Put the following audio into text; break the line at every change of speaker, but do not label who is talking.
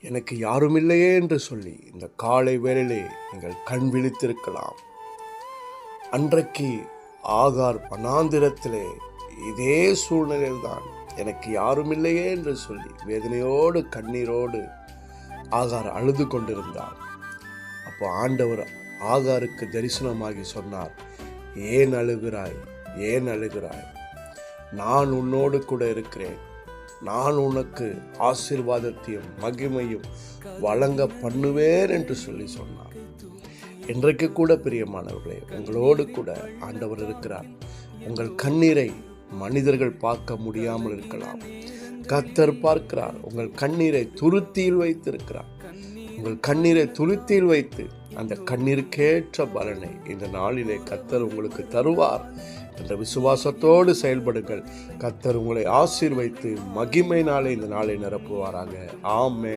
எனக்கு யாரும் இல்லையே என்று சொல்லி இந்த காலை வேளையிலே நீங்கள் கண் விழித்திருக்கலாம். அன்றைக்கு ஆகார் பனாந்திரத்திலே இதே சூழ்நிலையில்தான் எனக்கு யாரும் இல்லையே என்று சொல்லி வேதனையோடு கண்ணீரோடு ஆகார் அழுது கொண்டிருந்தார். அப்போ ஆண்டவர் ஆகாருக்கு தரிசனமாகி சொன்னார் ஏன் அழுகிறாய்? ஏன் அழுகிறாய்? நான் உன்னோடு கூட இருக்கிறேன். நான் உனக்கு ஆசீர்வாதத்தையும் மகிமையும் வழங்க பண்ணுவேன் என்று சொல்லி சொன்னார். இன்றைக்கு கூட பிரியமானவர்களே உங்களோடு கூட ஆண்டவர் இருக்கிறார். உங்கள் கண்ணீரை மனிதர்கள் பார்க்க முடியாமல் இருக்கலாம். கத்தர் பார்க்கிறார். உங்கள் கண்ணீரை துருத்தியில் வைத்திருக்கிறார். உங்கள் கண்ணீரை துருத்தியில் வைத்து அந்த கண்ணீருக்கேற்ற பலனை இந்த நாளிலே கத்தர் உங்களுக்கு தருவார் என்ற விசுவாசத்தோடு செயல்படுங்கள். கத்தர் உங்களை ஆசீர்வைத்து மகிமை நாளை இந்த நாளை நிரப்புவாராங்க ஆமே